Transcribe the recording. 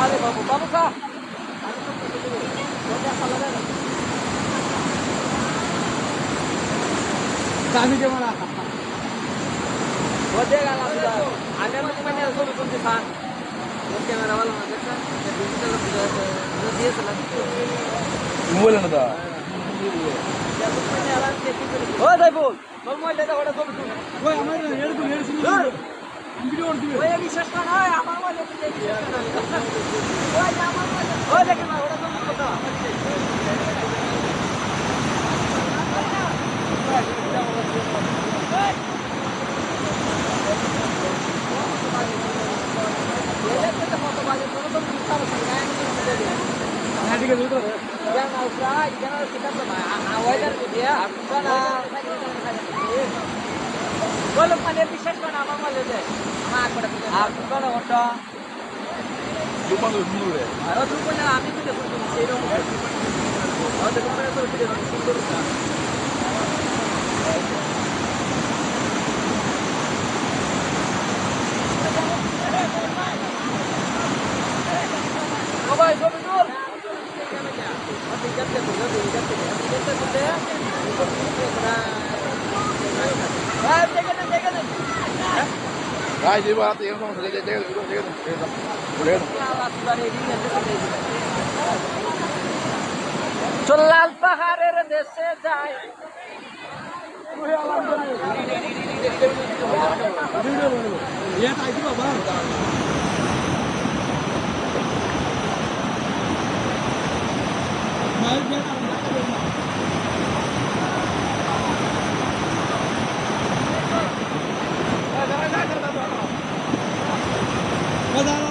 খালে বাবু বাবু খা আমি কেমন ওদে গেল আমি আমি মানে ছবি তুলতে খান ক্যামেরা ভালো না দেখছেন? ডিজিটাল দিয়েছিলাম মোবাইল না। দা ও সাইফুল তোর মোবাইলটা ওটা ছবি তুল। ওই আমার এর তো এর শুনে ভিডিও করতে ওই বিশ্বাস না আমার মোবাইলে তুই বিশ্বাস কর না ওই আমার মোবাইলে ওই দেখেন না ওটা ছবি তুলতা হ্যাঁ মানে ভিডিও করতে সেই রকম আমাদের দোকানে তো ভিডিও সুন্দর সবাই ছবি তুল ভাই যে বাত এরকম সমস্যা যে জায়গা দুটো জায়গা ঘুরে চল লাল পাহাড়ের দেশে যায় ये 脱单了。